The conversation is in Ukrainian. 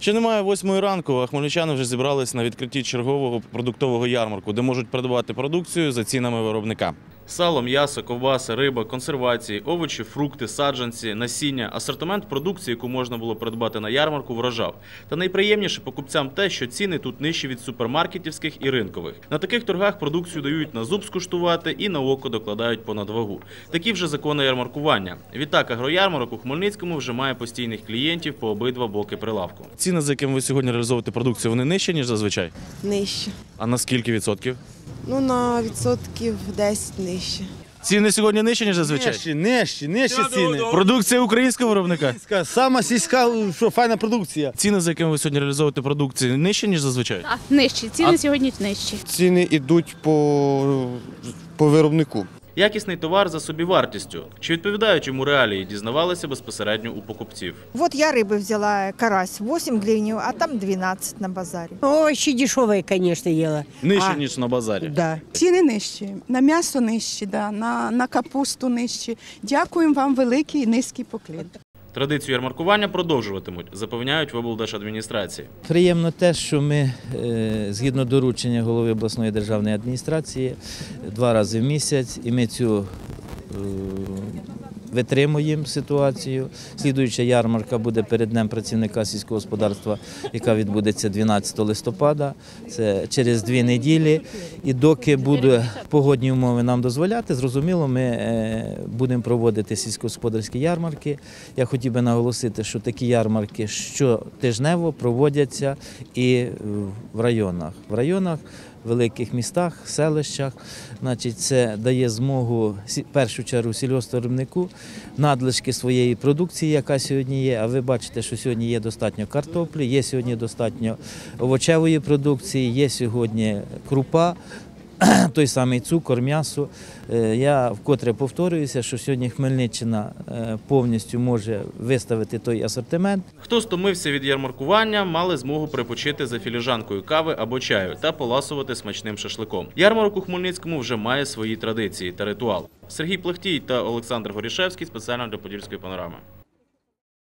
Ще немає восьмої ранку, а хмельничани вже зібрались на відкритті чергового продуктового ярмарку, де можуть придбати продукцію за цінами виробника. Сало, м'ясо, ковбаси, риба, консервації, овочі, фрукти, саджанці, насіння, асортимент продукції, яку можна було придбати на ярмарку, вражав. Та найприємніше покупцям те, що ціни тут нижчі від супермаркетівських і ринкових. На таких торгах продукцію дають на зуб скуштувати і на око докладають понад вагу. Такі вже закони ярмаркування. Відтак, агроярмарок у Хмельницькому вже має постійних клієнтів по обидва боки прилавку. Ціни, за якими ви сьогодні реалізовуєте продукцію, вони нижчі, ніж зазвичай. Нижче. А на скільки відсотків? Ну, на відсотків 10 нижче. Ціни сьогодні нижчі, ніж зазвичай. Нижчі, нижчі, нижчі ціни. Продукція українського виробника. Сільська, Сама сільська, що файна продукція. Ціни, за якими ви сьогодні реалізовуєте продукцію, нижчі, ніж зазвичай. Так, нижчі. Ціни сьогодні нижчі. Ціни йдуть по, по виробнику Якісний товар за собівартістю. Чи відповідають йому реалії, дізнавалися безпосередньо у покупців. Вот я рыбы взяла, карась 8 гривен, а там 12 на базаре. Овощи дешевые, конечно, ела. Нижче, А, ніж на базарі. Да. Ціни нижчі, на м'ясо нижчі, да, на, на капусту нижчі. Дякуємо вам великий і низький поклін. Традицію ярмаркування продовжуватимуть, запевняють в облдержадміністрації. Приємно те, що ми е, згідно доручення голови обласної державної адміністрації два рази в місяць, і ми цю е, витримуємо ситуацію. Слідуюча ярмарка буде перед Днем працівника сільського господарства, яка відбудеться 12 листопада. Це через дві неділі. І доки будуть погодні умови нам дозволяти, зрозуміло, ми е, будемо проводити сільськогосподарські ярмарки. Я хотів би наголосити, що такі ярмарки щотижнево проводяться і в районах. В районах, великих містах, селищах. Значить, це дає змогу в першу чергу сільгоспвиробнику надлишки своєї продукції, яка сьогодні є. А ви бачите, що сьогодні є достатньо картоплі, є сьогодні достатньо овочевої продукції, є сьогодні крупа. Той самий цукор, м'ясо. Е, Я вкотре повторююся, що сьогодні Хмельниччина е, повністю може виставити той асортимент, Хто стомився від ярмаркування, мали змогу припочити за філіжанкою кави або чаю та поласувати смачним шашликом. Ярмарок у Хмельницькому вже має свої традиції та ритуал. Сергій Плехтій та Олександр Горішевський спеціально для Подільської панорами.